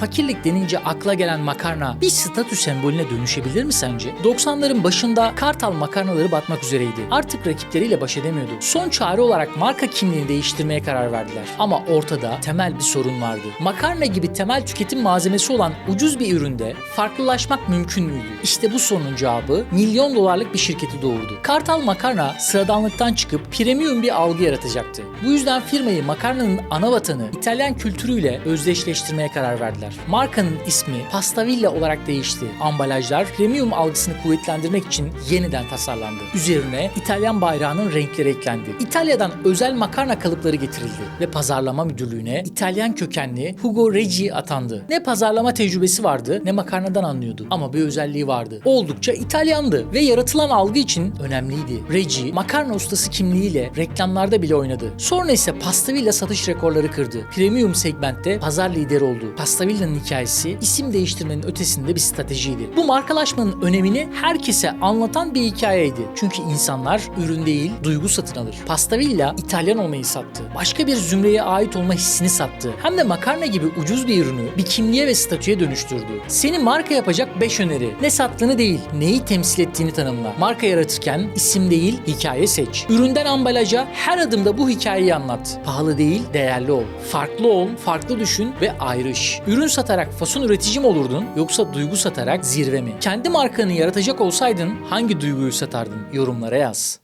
fakirlik denince akla gelen makarna bir statü sembolüne dönüşebilir mi sence? 90'ların başında Kartal makarnaları batmak üzereydi. Artık rakipleriyle baş edemiyordu. Son çare olarak marka kimliğini değiştirmeye karar verdiler. Ama ortada temel bir sorun vardı. Makarna gibi temel tüketim malzemesi olan ucuz bir üründe farklılaşmak mümkün müydü? İşte bu sorunun cevabı milyon dolarlık bir şirketi doğurdu. Kartal Makarna sıradanlıktan çıkıp premium bir algı yaratacaktı. Bu yüzden firmayı makarnanın ana vatanı İtalyan kültürüyle özdeşleştirmeye karar verdiler. Markanın ismi Pastavilla olarak değişti. Ambalajlar premium algısını kuvvetlendirmek için yeniden tasarlandı. Üzerine İtalyan bayrağının renkleri eklendi. İtalya'dan özel makarna kalıpları getirildi ve pazarlama müdürlüğüne İtalyan kökenli Hugo Reggi atandı. Ne pazarlama tecrübesi vardı ne makarnadan anlıyordu ama bir özelliği vardı. Oldukça İtalyandı ve yaratılan algı için önemliydi. Reggi makarna ustası kimliğiyle reklamlarda bile oynadı. Sonra ise Pastavilla satış rekorları kırdı. Premium segmentte pazar lideri oldu. Pastavilla'nın hikayesi isim değiştirmenin ötesinde bir stratejiydi. Bu markalaşmanın önemini herkese anlatan bir hikayeydi. Çünkü insanlar ürün değil, duygu satın alır. Pastavilla İtalyan olmayı sattı. Başka bir zümreye ait olma hissini sattı. Hem de makarna gibi ucuz bir ürünü bir kimliğe ve statüye dönüştürdü. Seni marka yapacak 5 öneri. Ne sattığını değil, neyi temsil ettiğini tanımla. Marka yaratırken isim değil, hikaye seç. Üründen ambalaja her adımda bu hikayeyi anlat. Pahalı değil, değerli ol. Farklı ol, farklı düşün ve ayrış. Ürün satarak fason üretici mi olurdun yoksa duygu satarak zirve mi? Kendi markanı yaratacak olsaydın hangi duyguyu satardın? Yorumlara yaz.